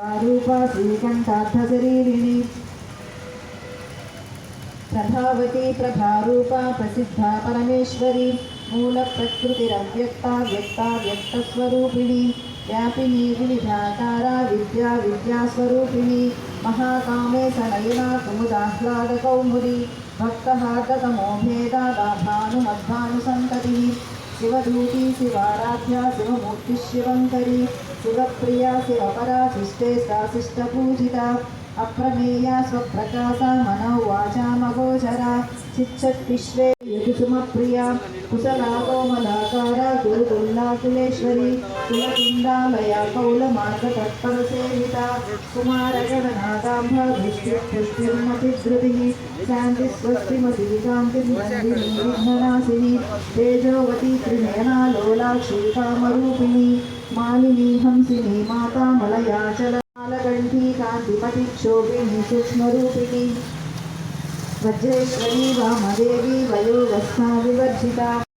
రూప శ్రీకంఠార్థశరీరిణి ప్రభావతి ప్రభారూప ప్రసిద్ధ పరమేశ్వరి మూల ప్రకృతిరవ్యక్త వ్యక్త వ్యక్తస్వరూపిణి వ్యాపిని వివిధాకార విద్యా విద్యాస్వరూపిణి మహాకామే సనయనా కుముదాహ్లాదకౌముది భక్తహార్దతమో शिवदूती शिवाराध्या, शिवमूर्तिः शिवङ्करी शिवप्रिया, शिवपरा शिष्टे साशिष्टपूजिता अप्रमेया, स्वप्रकाशा मनो वाचामगोचरा चिच्छद्विश्वे यदुसुमप्रिया कुशला कोमलाकारा गुरुकुल्लाकुलेश्वरी कुलकुण्डालया कौलमार्गतत्परसेविता कुमारगणनागाम्भा दृष्टिर्पुष्टिर्मतिधृतिः शान्तिस्वस्तिमती कान्तिर्नन्दिनी विघ्ननाशिनी तेजोवती त्रिनयना लोलाक्षी कामरूपिणी मालिनी हंसिनी माता मलयाचलकालकण्ठी कान्तिमतिक्षोभिणी सूक्ष्मरूपिणी। वज्रेश्वरी वामदेवी वयोवस्था विवर्जिता।